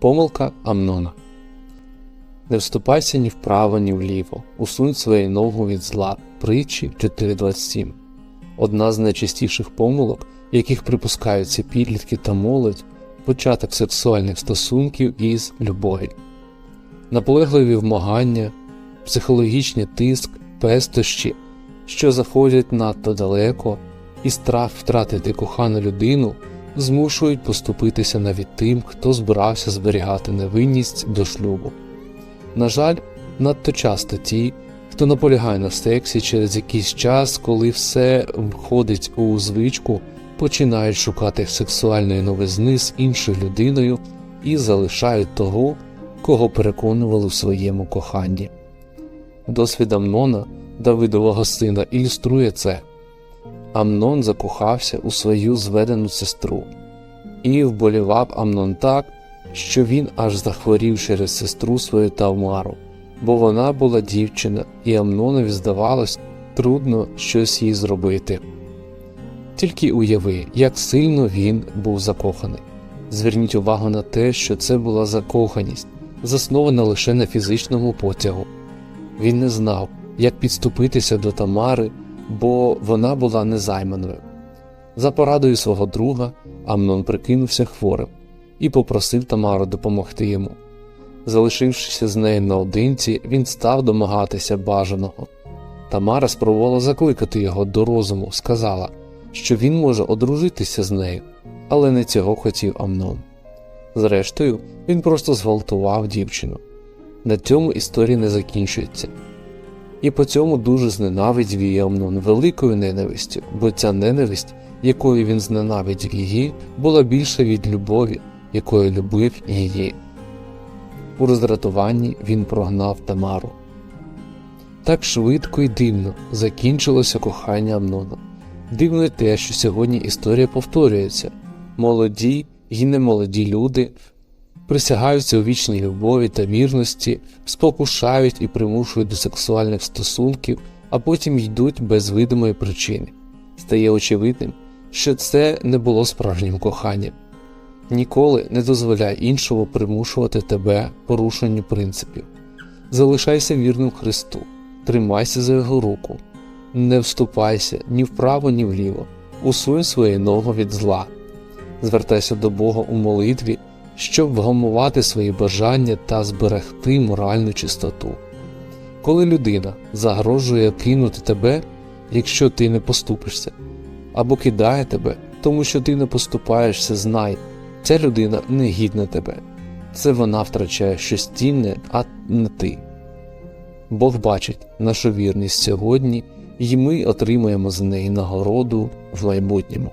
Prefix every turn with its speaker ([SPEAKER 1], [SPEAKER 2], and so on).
[SPEAKER 1] Помилка Амнона. Не вступайся ні вправо, ні вліво, усунь свою ногу від зла. Притчі 4.27. Одна з найчастіших помилок, яких припускаються підлітки та молодь, початок сексуальних стосунків із любові. Наполегливі вмагання, психологічний тиск, пестощі, що заходять надто далеко, і страх втратити кохану людину змушують поступитися навіть тим, хто збирався зберігати невинність до шлюбу. На жаль, надто часто ті, хто наполягає на сексі через якийсь час, коли все входить у звичку, починають шукати сексуальної новизни з іншою людиною і залишають того, кого переконували в своєму коханні. Досвід Амнона, Давидового сина, ілюструє це. Амнон закохався у свою зведену сестру, і вболівав Амнон так, що він аж захворів через сестру свою Тавмару, бо вона була дівчина, і Амнонові здавалось трудно щось їй зробити. Тільки уяви, як сильно він був закоханий. Зверніть увагу на те, що це була закоханість, заснована лише на фізичному потягу. Він не знав, як підступитися до Тамари, бо вона була незайманою. За порадою свого друга Амнон прикинувся хворим і попросив Тамару допомогти йому. Залишившися з нею наодинці, він став домагатися бажаного. Тамара спробувала закликати його до розуму, сказала, що він може одружитися з нею, але не цього хотів Амнон. Зрештою, він просто зґвалтував дівчину. На цьому історія не закінчується. І по цьому дуже зненавидів її Амнон великою ненавистю, бо ця ненависть, якою він зненавидів її, була більша від любові, якою любив її. У роздратуванні він прогнав Тамару. Так швидко і дивно закінчилося кохання Амнона. Дивно й те, що сьогодні історія повторюється. Молоді й немолоді люди присягаються у вічній любові та вірності, спокушають і примушують до сексуальних стосунків, а потім йдуть без видимої причини. Стає очевидним, що це не було справжнім коханням. Ніколи не дозволяй іншому примушувати тебе порушенню принципів. Залишайся вірним Христу, тримайся за його руку, не вступайся ні вправо, ні вліво, усунь своє ноги від зла, звертайся до Бога у молитві, щоб вгамувати свої бажання та зберегти моральну чистоту. Коли людина загрожує кинути тебе, якщо ти не поступишся, або кидає тебе, тому що ти не поступаєшся, знай, ця людина не гідна тебе. Це вона втрачає щось цінне, а не ти. Бог бачить нашу вірність сьогодні, і ми отримаємо з неї нагороду в майбутньому.